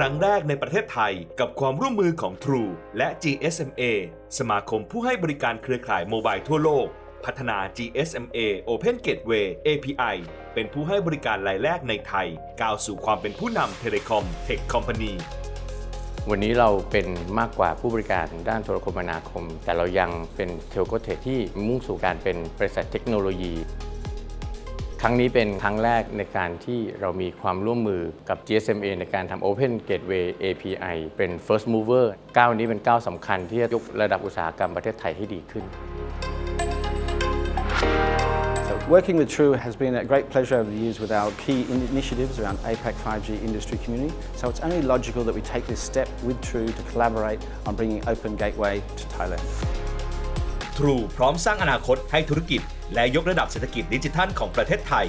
ครั้งแรกในประเทศไทย กับความร่วมมือของ True และ GSMA สมาคมผู้ให้บริการเครือข่ายโมบายทั่วโลก พัฒนา GSMA Open Gateway API เป็นผู้ให้บริการรายแรกในไทย ก้าวสู่ความเป็นผู้นำเทเลคอมเทคคอมพานีวันนี้เราเป็นมากกว่าผู้บริการด้านโทรคมนาคม แต่เรายังเป็นเทลโกเทคที่มุ่งสู่การเป็นบริษัทเทคโนโลยี รั้งนี้เป็นครั้งแรกในการที่เรามีความร่วมมือกับ GSMA ในการทำ Open Gateway API เป็น First Mover ก้าวนี้เป็นก้าวสำคัญที่จะยกระดับอุตสาหกรรมประเทศไทยให้ดีขึ้น So working with True has been a great pleasure over the years with our key in- initiatives around APAC 5G industry community. So it's only logical that we take this step with True to collaborate on bringing Open Gateway to Thailand. True พร้อมสร้างอนาคตให้ธุรกิจ และยกระดับเศรษฐกิจดิจิทัลของประเทศไทย